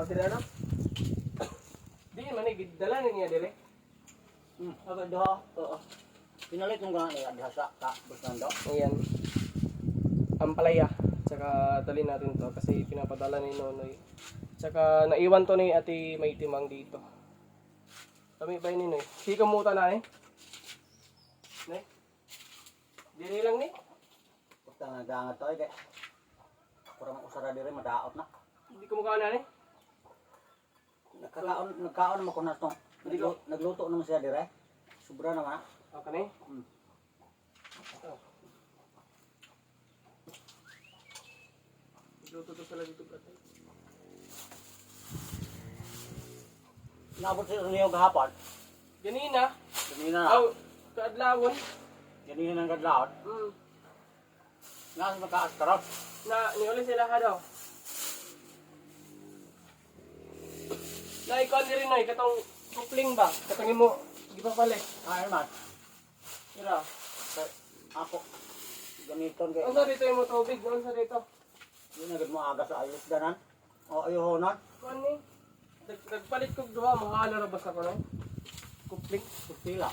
Ako sila na. Di man ni gidala niya dire. Hmm, agad doha. Oo. Pinalit nung gano'n niya, diha sa ka, busando. Ayan. Ampalaya. Tsaka dali natin to kasi pinapadala ni Nonoy. Tsaka naiwan to ni Ate May Timang dito. Kami ba ni Noy? Si kamuta na eh. Nay. Dili lang ni. Basta nagdangat to, eh. Kurang usara diri, madaot na. Hindi ko mukha na eh. Nagkakaon, nagkaon naman ko na itong. Nagluto, nagluto naman siya dire. Sobra naman. ah. Okay eh. Hmm. Luto to sila dito brother. Inabot siya niyo gahapon. Ganina. Ganina na. Aw, kaadlawon. Ganina nang gadlaot. Mm. Nasa magkaastarot. Na niuli sila ha daw. Na ikaw diri na katong kupling ba? Katong imo di pa pala. Ay, man. Ira. Ako. Gamiton kay. Unsa dito imo tubig? Unsa dito? Yun na mo aga sa ayos danan. O ayuhonan. Kuan ni. Nag- Nagpalit kog duha mo halo ra basta ko no. Kupling Pustila.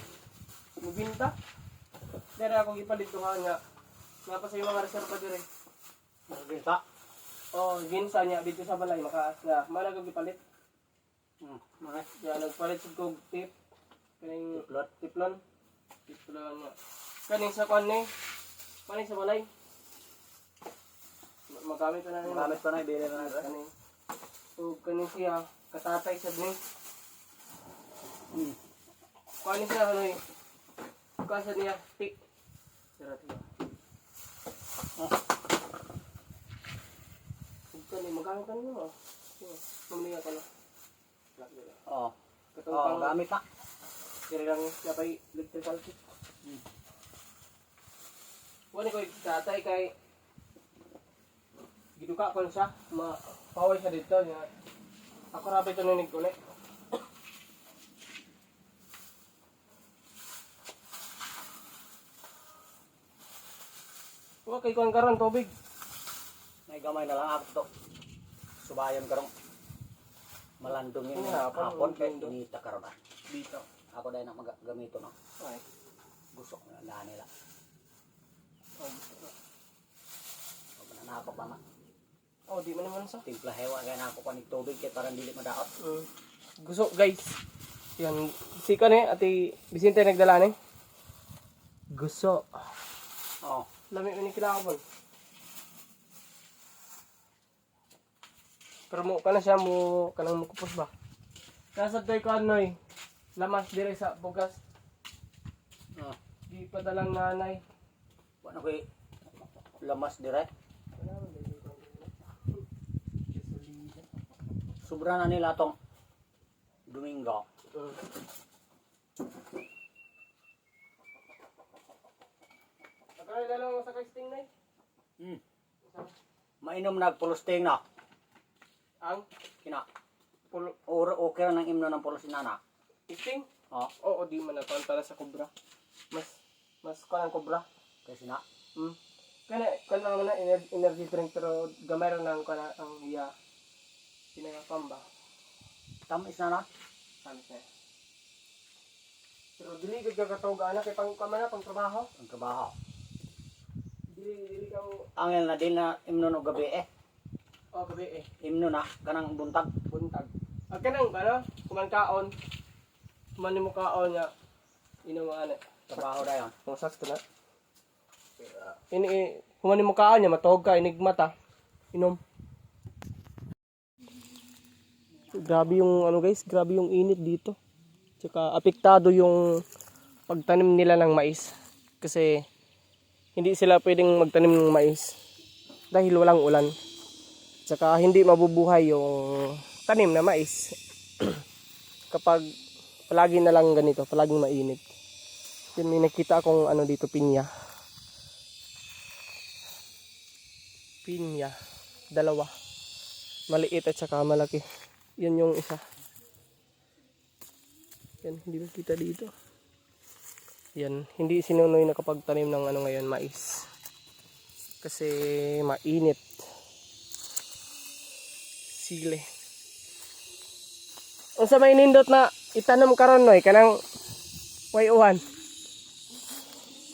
mubinta. Dere ako gipalit duha nga. Nga pa sa mga reserva dire. Magbinta. Oh, ginsa niya dito sa balay makaas na. Mara ko gipalit. Hmm. Mga Ya nagpalit sa kog tip. Kaning tiplot. tiplon. Tiplon nga. Kaning sa kwan ni. Kaning sa balay. Ma- Magamit ko na ni. Magamit ko na, ibili na na. Kaning. So kaning siya katatay sa ni. Hmm. Kuan ni siya ano eh. Kuan sa niya tik. Sira tiba. Oh. Ug kani magamit ka nimo. Mamaliya ka na. Wala, wala. Oo. Katong Oo, pang gamit na. Kaya lang napay electrical kit. Hmm. Wani ko tatay kay giduka ko siya, ma paway siya dito niya. Ako rabi ito ninig ko Wa kay kuan karon tubig. May gamay na lang ako to. Subayan karong malandong yun. Ang yung hapon, kay inita karon na. Dito. Ako dahil na magamito no. Ay. Gusto ko na nila. Oh, Huwag na nakapag pa na. oh di man naman sa. Timpla hewa kaya na ako panig tubig kaya parang dili madaot. Mm. Gusto guys. Yan si kan eh ati Vicente nagdala ni. Gusto. Oo. Lami ni kilakabon. Pero mo ka na siya mo kanang mukupos ba. Nasa toy ko anoy. Lamas dire sa bugas. Oo. Di padalang nanay. Wala ko lamas dire. Sobra na nila tong Domingo. Mm. Pagkali lang mo sa casting na Hmm. Mainom nagpulosting na. Ang Kina. pulo Or okay nang imno ng pulos inana. casting? Oo. Oo, di man na para sa kubra. Mas mas kanang kubra. Kasi na. Hmm. Kana kana man na energy, energy drink pero gamay ra nang kana ang iya pinagapam ba. Tamis na na. Sabi siya. Pero dili ka katawag ana kay pang kamana pang trabaho. Ang trabaho. Dili dili ka mo Angel na din na imno no gabi eh. Oh gabi eh Imno na kanang buntag. buntag. Ang kanang ano kuman kaon. Kuman mo kaon nga ino nga ana. Trabaho dayon. Kung sakto na. Ini kuman mo kaon nya matog ka inig mata. Inom. Grabe yung ano guys, grabe yung init dito. Tsaka apektado yung pagtanim nila ng mais. Kasi hindi sila pwedeng magtanim ng mais dahil walang ulan. Tsaka hindi mabubuhay yung tanim na mais. Kapag palagi na lang ganito, palaging mainit. Yun, may nakita akong ano dito, pinya. Pinya. Dalawa. Maliit at saka malaki. Yan yung isa. Yan, hindi nakita dito. Yan, hindi sinunoy nakapagtanim ng ano ngayon, mais. Kasi mainit. Sile. Unsa may nindot na itanom karon noy kanang way uwan.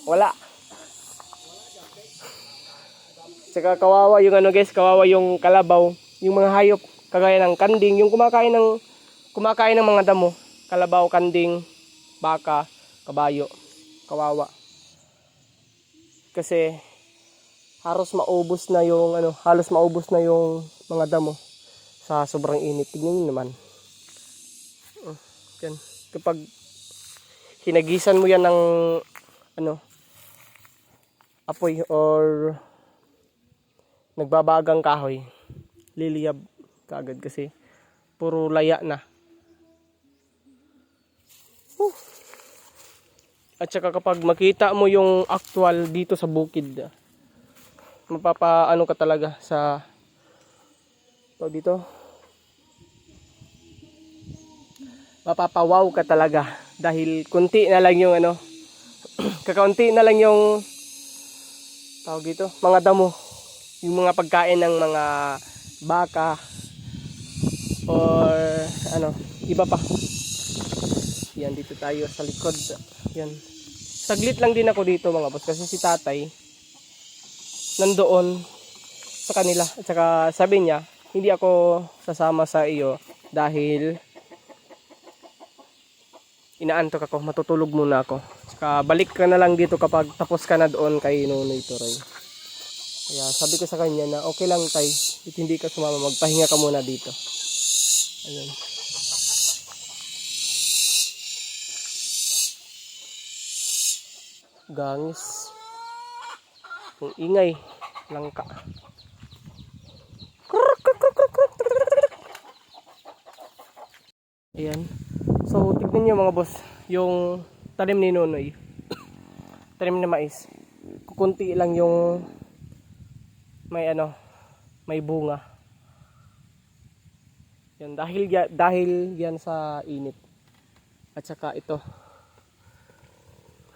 Wala. Saka kawawa yung ano guys, kawawa yung kalabaw, yung mga hayop kagaya ng kanding, yung kumakain ng kumakain ng mga damo, kalabaw, kanding, baka, kabayo, kawawa. Kasi halos maubos na yung ano, halos maubos na yung mga damo sa sobrang init. Tingnan niyo naman. Uh, yan. Kapag hinagisan mo yan ng ano apoy or nagbabagang kahoy, liliyab kaagad kasi puro laya na. Whew. At saka kapag makita mo yung actual dito sa bukid, mapapaano ka talaga sa tawag dito. Mapapawaw ka talaga. Dahil kunti na lang yung ano kakaunti na lang yung tawag dito mga damo. Yung mga pagkain ng mga baka or ano iba pa. Yan dito tayo sa likod. Yan. Saglit lang din ako dito mga boss kasi si tatay nandoon sa kanila. At saka sabi niya hindi ako sasama sa iyo dahil inaantok ako. Matutulog muna ako. Saka balik ka na lang dito kapag tapos ka na doon kay Nunoy Turoy kaya sabi ko sa kanya na okay lang tay. If hindi ka sumama magpahinga ka muna dito. Ayun. Gangis. Ang ingay. Langka ayan. So tignan nyo mga boss yung talim ni Nonoy talim na mais. Kukunti lang yung may ano may bunga. Yan dahil dahil yan sa init. At saka ito.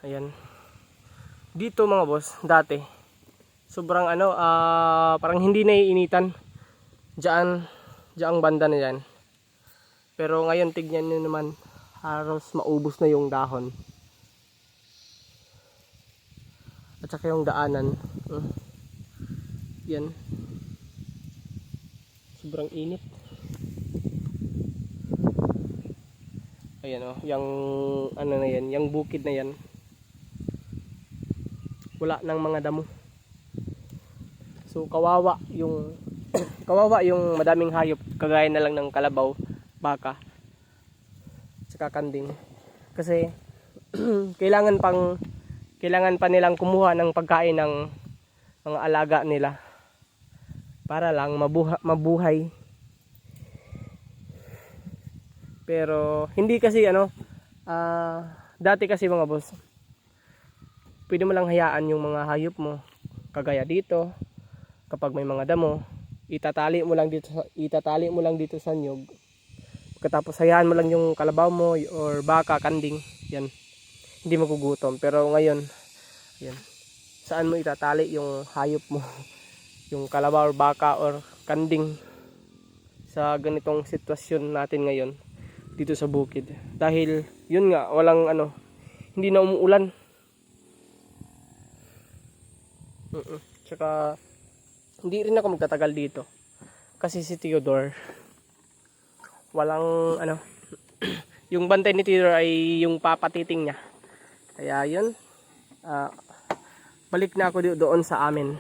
Ayan. Dito mga boss dati sobrang ano ah parang hindi naiinitan. Diyan diyan banda na yan pero ngayon tignan nyo naman. Halos maubos na yung dahon. At saka yung daanan. Mm. yan. Sobrang init. Ayan o yung ano na yan? Yung bukid na yan. Wala ng mga damo. So kawawa yung kawawa yung madaming hayop kagaya na lang ng kalabaw baka. Saka kanding. Kasi kailangan pang kailangan pa nilang kumuha ng pagkain ng mga alaga nila para lang mabuha, mabuhay. Pero hindi kasi ano ah, dati kasi mga boss pwede mo lang hayaan yung mga hayop mo. Kagaya dito kapag may mga damo itatali mo lang dito itatali mo lang dito sa nyug pagkatapos hayaan mo lang yung kalabaw mo or baka kanding. Yan. Hindi magugutom. Pero ngayon yan. Saan mo itatali yung hayop mo? Yung kalabaw or baka or kanding sa ganitong sitwasyon natin ngayon dito sa bukid. Dahil yun nga walang ano hindi na umuulan. Mm-mm. Tsaka, hindi rin ako magtatagal dito. Kasi si Theodore, walang, ano, yung bantay ni Theodore ay yung papatiting niya. Kaya yun, ah, balik na ako doon sa amin.